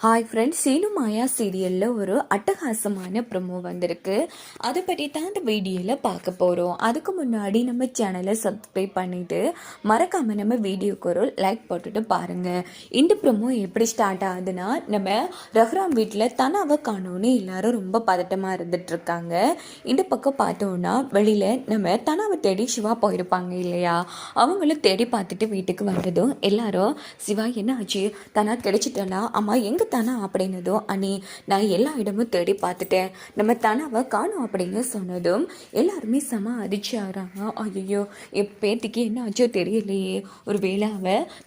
Hi friends Seenu மாயா சீரியலில் ஒரு அட்டகாசமான ப்ரொமோ வந்திருக்கு. அதை பற்றி தான் இந்த வீடியோவில் பார்க்க போகிறோம் அதுக்கு முன்னாடி நம்ம சேனலை சப்ஸ்கிரைப் பண்ணிவிட்டு மறக்காமல் நம்ம வீடியோக்கு ஒரு லைக் போட்டுட்டு பாருங்கள் இந்த ப்ரொமோ எப்படி ஸ்டார்ட் ஆகுதுன்னா நம்ம ரஹ்ராம் வீட்டில் தனாவை காணோன்னு எல்லாரும் ரொம்ப பதட்டமாக இருந்துகிட்ருக்காங்க இந்த பக்கம் பார்த்தோன்னா வெளியில் நம்ம தனாவை தேடி சிவா போயிருப்பாங்க இல்லையா? அவங்களும் தேடி பார்த்துட்டு வீட்டுக்கு வந்ததும் எல்லாரும் சிவா என்ன ஆச்சு தனா கிடைச்சிட்டா அம்மா எங்கே தனா அப்படின்னதும் அண்ணி நான் எல்லா இடமும் தேடி பார்த்துட்டேன். நம்ம தனாவை காணும் அப்படின்னு சொன்னதும் எல்லாருமே செம அதிர்ச்சி ஆகிறாங்க ஐயோ என் பேத்திக்கு என்ன ஆச்சோ தெரியலையே. ஒரு வேளை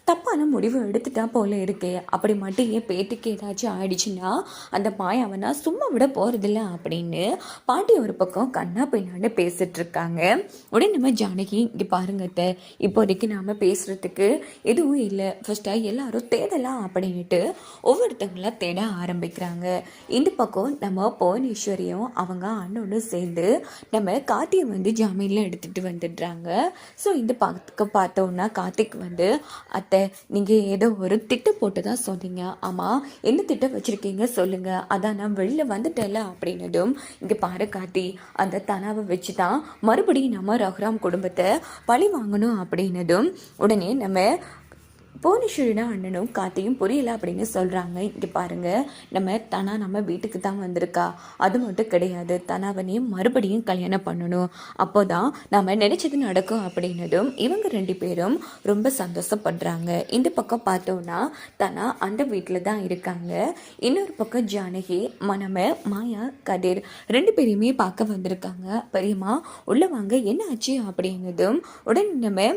தப்பான முடிவு எடுத்துட்டா போல இருக்கே. அப்படி மட்டும் என் பேத்திக்கு ஏதாச்சும் ஆயிடுச்சுன்னா அந்த மாயாவனா சும்மா விட போகிறதில்ல அப்படின்னு பாட்டி ஒரு பக்கம் கண்ணா பின்னான்னு பேசிட்டு இருக்காங்க உடனே நம்ம ஜானகி இங்கே பாருங்க அத்தை. இப்போதைக்கு நாம் பேசுகிறதுக்கு எதுவும் இல்லை. ஃபர்ஸ்ட்டாக எல்லாரும் தேடலாம் அப்படின்ட்டு ஒவ்வொருத்தங்களா தேட ஆரம்பிக்கிறாங்க. இந்த பக்கம் நம்ம புவனேஸ்வரியும் அவங்க அண்ணனும் சேர்ந்து நம்ம கார்த்தியை வந்து ஜாமீனில் எடுத்துகிட்டு வந்துடுறாங்க. ஸோ இந்த பக்கம் பார்த்தோன்னா கார்த்திக் வந்து அத்தை நீங்கள் ஏதோ ஒரு திட்டம் போட்டு தான் சொன்னீங்க. ஆமாம் என்ன திட்டம் வச்சுருக்கீங்க சொல்லுங்கள் அதான் நான் வெளியில் வந்துட்டேன்ல அப்படின்னதும் இங்கே பாரு கார்த்தி அந்த தனாவை வச்சு தான் மறுபடியும் நம்ம ரகுராம் குடும்பத்தை பழி வாங்கணும் அப்படின்னதும் உடனே நம்ம புவனேஸ்வரினா அண்ணனும் காத்தையும் புரியல அப்படின்னு சொல்கிறாங்க இங்கே பாருங்கள் நம்ம தனா நம்ம வீட்டுக்கு தான் வந்திருக்கா. அது மட்டும் கிடையாது தனாவனையும் மறுபடியும் கல்யாணம் பண்ணணும். அப்போ தான் நம்ம நினச்சது நடக்கும் அப்படின்னதும் இவங்க ரெண்டு பேரும் ரொம்ப சந்தோஷப்படுறாங்க. இந்த பக்கம் பார்த்தோன்னா தனா அந்த வீட்டில் தான் இருக்காங்க. இன்னொரு பக்கம் ஜானகி மனம மாயா கதிர் ரெண்டு பேரையுமே பார்க்க வந்திருக்காங்க. பெரியம்மா உள்ள வாங்க என்ன ஆச்சு அப்படின்னதும் உடனே நம்ம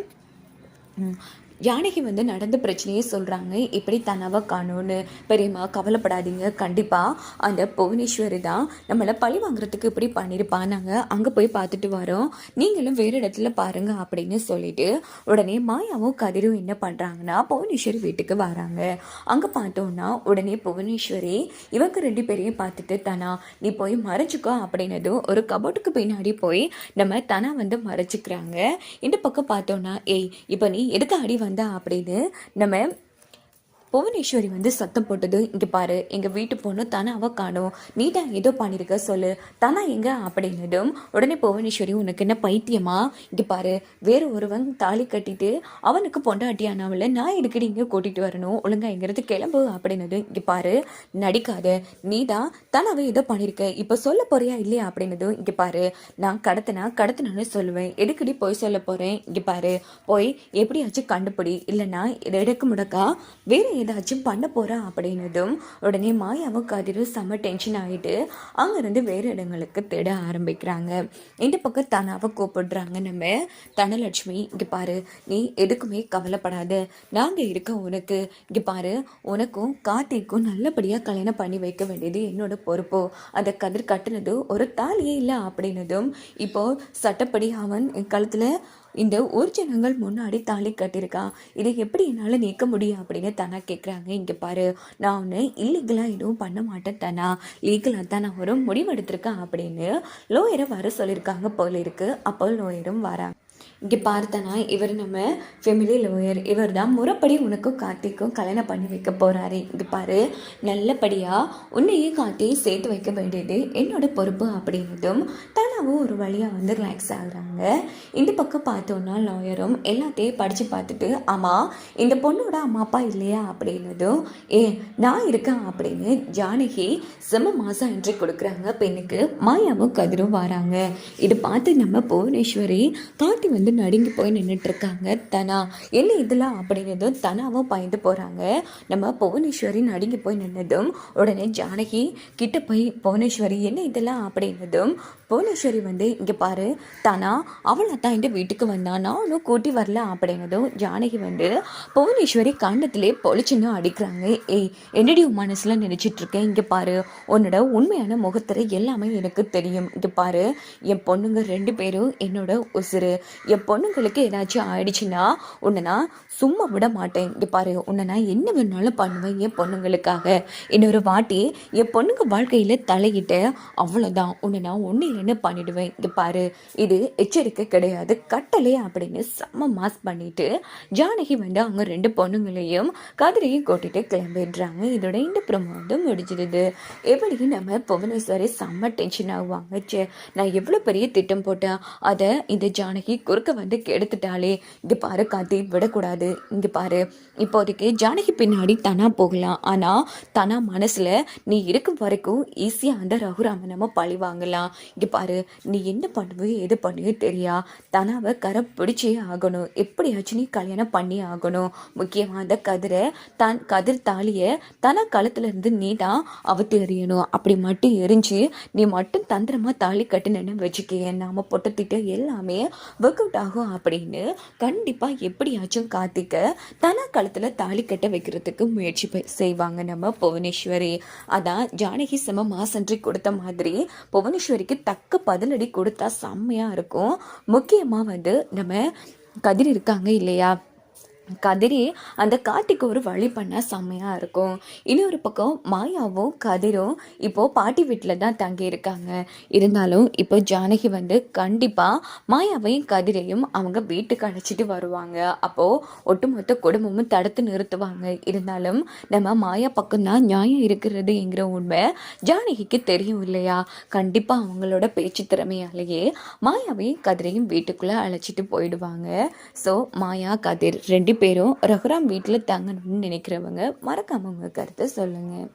ஜானகி வந்து நடந்த பிரச்சனையே சொல்கிறாங்க இப்படி தனவை காணும்னு பெரியம்மா கவலைப்படாதீங்க. கண்டிப்பாக அந்த புவனேஸ்வரி தான் நம்மளை பழி வாங்குறதுக்கு இப்படி பண்ணியிருப்பா நாங்கள் அங்கே போய் பார்த்துட்டு வரோம். நீங்களும் வேறு இடத்துல பாருங்க அப்படின்னு சொல்லிட்டு உடனே மாயாவும் கதிரும் என்ன பண்ணுறாங்கன்னா புவனேஸ்வரி வீட்டுக்கு வராங்க. அங்கே பார்த்தோன்னா உடனே புவனேஸ்வரி இவங்க ரெண்டு பேரையும் பார்த்துட்டு தனா நீ போய் மறைச்சிக்கோ அப்படின்னதும் ஒரு கபோர்டுக்கு பின்னாடி போய் நம்ம தனா வந்து மறைச்சிக்கிறாங்க. இந்த பக்கம் பார்த்தோன்னா ஏய் இப்போ நீ எதுக்கு அடி வந்து அப்படின்னு நம்ம புவனேஸ்வரி வந்து சத்தம் போட்டது இங்கே பாரு எங்கள் வீட்டு பொண்ணு தனாவை காணும். நீ ஏதோ பண்ணியிருக்க சொல்லு. தனா எங்க? அப்படின்னதும் உடனே புவனேஸ்வரி உனக்கு என்ன பைத்தியமா? இங்கே பாரு வேறு ஒருவன் தாலி கட்டிட்டு அவனுக்கு பொண்டாட்டியானவளை நான் எதுக்கடி இங்கே கூட்டிகிட்டு வரணும்? ஒழுங்கா எங்கிறது கிளம்பு அப்படின்னது இங்கே பாரு நடிக்காத. நீ தான் தனாவை ஏதோ பண்ணியிருக்க இப்போ சொல்ல போறியா இல்லையா? அப்படின்னதும் இங்கே பாரு நான் கடத்தினா கடத்தினான்னு சொல்லுவேன். எதுக்கடி போய் சொல்ல போகிறேன் இங்கே பாரு போய் எப்படியாச்சும் கண்டுபிடி. இல்லைன்னா இதை எடுக்க முடக்கா? வேற ஏதாச்சும் பண்ண போகிறான் அப்படின்னதும் உடனே மாயாவும் கதிரும் செம்ம டென்ஷன் ஆகிட்டு அங்கேருந்து வேறு இடங்களுக்கு தேட ஆரம்பிக்கிறாங்க. இந்த பக்கம் தனாவை கூப்பிடுறாங்க நம்ம. தனலட்சுமி இங்கே பாரு நீ எதுக்குமே கவலைப்படாத. நாங்கள் இருக்க உனக்கு இங்கே பாரு உனக்கும் கார்த்திக்கும் நல்லபடியாக கல்யாணம் பண்ணி வைக்க வேண்டியது என்னோட பொறுப்பு. அதை கதிர் கட்டினதும் ஒரு தாலியே இல்லை அப்படின்னதும் இப்போ சட்டப்படி அவன் என் கழுத்தில் இந்த ஊர் ஜனங்கள் முன்னாடி தாலி கட்டியிருக்கான் இதை எப்படி என்னால் நீக்க முடியும் அப்படின்னு தானா கேட்குறாங்க இங்கே பாரு நான் ஒன்று இல்லீகலாக எதுவும் பண்ண மாட்டேன் தானா? லீகலாக தான் நான் ஒரு முடிவெடுத்திருக்கேன் அப்படின்னு லோயரை வர சொல்லியிருக்காங்க போல இருக்கு. அப்போ லோயரும் வராங்க. இங்கே பார்த்தனா இவர் நம்ம ஃபெமிலி லோயர் இவர் தான் முறைப்படி உனக்கும் கார்த்திக்கும் கல்யாணம் பண்ணி வைக்க போகிறாரு இங்கே பாரு நல்லபடியாக உன்னையே கார்த்தியும் சேர்த்து வைக்க வேண்டியது என்னோட பொறுப்பு அப்படின்னதும் தனாவும் ஒரு வழியாக வந்து ரிலாக்ஸ் ஆகுறாங்க. இந்த பக்கம் பார்த்தோன்னா லாயரும் எல்லாத்தையும் படித்து பார்த்துட்டு ஆமாம் இந்த பொண்ணோட அம்மா அப்பா இல்லையா? அப்படின்னதும் ஏ நான் இருக்கேன் அப்படின்னு ஜானகி செம மாதம் என்ட்ரி கொடுக்குறாங்க. பெண்ணுக்கு மாயாவும் கதிரும் வராங்க. இது பார்த்து நம்ம புவனேஸ்வரி கார்த்தி வந்து நடுங்கி போய் நின்றுட்டு இருக்காங்க தனா. என்ன இதெல்லாம் அப்படின்னதும் தனாவும் பயந்து போகிறாங்க நம்ம புவனேஸ்வரி நடுங்கி போய் நின்னதும் உடனே ஜானகி கிட்ட போய் புவனேஸ்வரி என்ன இதெல்லாம் அப்படின்னதும் புவனேஸ்வரி வந்து இங்கே பாரு தனா அவளை தான் இந்த வீட்டுக்கு வந்தா. நானும் கூட்டி வரல. அப்படின்னதும் ஜானகி வந்து புவனேஸ்வரி காண்டத்திலே பொழிச்சுன்னு அடிக்கிறாங்க. ஏய் என்னடி உன் மனசில் நினச்சிட்ருக்கேன் இங்கே பாரு உன்னோட உண்மையான முகத்திரை எல்லாமே எனக்கு தெரியும். இங்கே பாரு என் பொண்ணுங்க ரெண்டு பேரும் என்னோட உசுரு என் பொண்ணுங்களுக்கு ஏதாச்சும் ஆயிடுச்சுன்னா உன்னை நான் சும்மா விட மாட்டேன். இங்கே பாரு உன்னை நான் என்ன வேணாலும் பண்ணுவேன் என் பொண்ணுங்களுக்காக. இன்னொரு வாட்டி என் பொண்ணுங்க வாழ்க்கையில் தலையிட்டு அவ்வளோதான் உன்னை நான் ஒன்று இல்லைன்னு பண்ணிடுவேன். இங்கே பாரு இது எச்சரிக்கை கிடையாது. கட்டளை அப்படின்னு செம்ம மாஸ் பண்ணிட்டு ஜானகி வந்து அவங்க ரெண்டு பொண்ணுங்களையும் கதிரையும் கூட்டிட்டு கிளம்பிடுறாங்க. இதோட இந்த ப்ரோமோ வந்து முடிஞ்சிடுது. எப்படி நம்ம புவனேஸ்வரி செம்ம டென்ஷன் ஆகுவாங்க. சே நான் எவ்வளோ பெரிய திட்டம் போட்டேன்? அதை இந்த ஜானகி குறுக்க வந்து கெடுத்துட்டாலே இங்கே பாரு காத்தி விடக்கூடாது. இங்கே பாரு. இப்போதைக்கு ஜானகி பின்னாடி தனா போகலாம். ஆனால் தனா மனசில் நீ இருக்கும் வரைக்கும் ஈஸியாக அந்த ரகுராம நம்ம பழி வாங்கலாம். இங்கே பாரு நீ என்ன பண்ணுவோ எது பண்ணுவியோ தெரியா? தனாவை கரை பிடிச்சே ஆகணும். எப்படியாச்சும் நீ கல்யாணம் பண்ணி ஆகணும். முக்கியமாக அந்த கதிரை தன் கதிர் தாலியை தனா களத்துலேருந்து நீ தான் அவத்து எறியணும் அப்படி மட்டும் எரிஞ்சு நீ மட்டும் தந்திரமாக தாலி கட்டுனேன்னு வச்சுக்கேன். நாம பொட்டத்திட்ட எல்லாமே ஒர்க் அவுட் ஆகும் அப்படின்னு கண்டிப்பாக எப்படியாச்சும் காத்திக்க தனக்காலத்தில் கழுத்துல தாலி கட்ட வைக்கிறதுக்கு முயற்சி ப- செய்வாங்க நம்ம புவனேஸ்வரி. அதான் ஜானகி செம மாசன்றி கொடுத்த மாதிரி புவனேஸ்வரிக்கு தக்க பதிலடி கொடுத்தா செம்மையாக இருக்கும். முக்கியமாக வந்து நம்ம கதிர் இருக்காங்க இல்லையா? கதிரி அந்த காட்டுக்கு ஒரு வழி பண்ணால் செம்மையாக இருக்கும். இன்னொரு பக்கம் மாயாவும் கதிரும் இப்போது பாட்டி வீட்டில் தான் தங்கியிருக்காங்க. இருந்தாலும் இப்போ ஜானகி வந்து கண்டிப்பாக மாயாவையும் கதிரையும் அவங்க வீட்டுக்கு அழைச்சிட்டு வருவாங்க. அப்போது ஒட்டுமொத்த குடும்பமும் தடுத்து நிறுத்துவாங்க. இருந்தாலும் நம்ம மாயா பக்கம்தான் நியாயம் இருக்கிறதுங்கிற உண்மை ஜானகிக்கு தெரியும் இல்லையா? கண்டிப்பாக அவங்களோட பேச்சு திறமையாலேயே மாயாவையும் கதிரையும் வீட்டுக்குள்ளே அழைச்சிட்டு போயிடுவாங்க. ஸோ மாயா கதிர் ரெண்டு பேரும் ரகுராம் வீட்டில் தங்கணும்னு நினைக்கிறவங்க மறக்காம உங்கள் கருத்தை சொல்லுங்கள்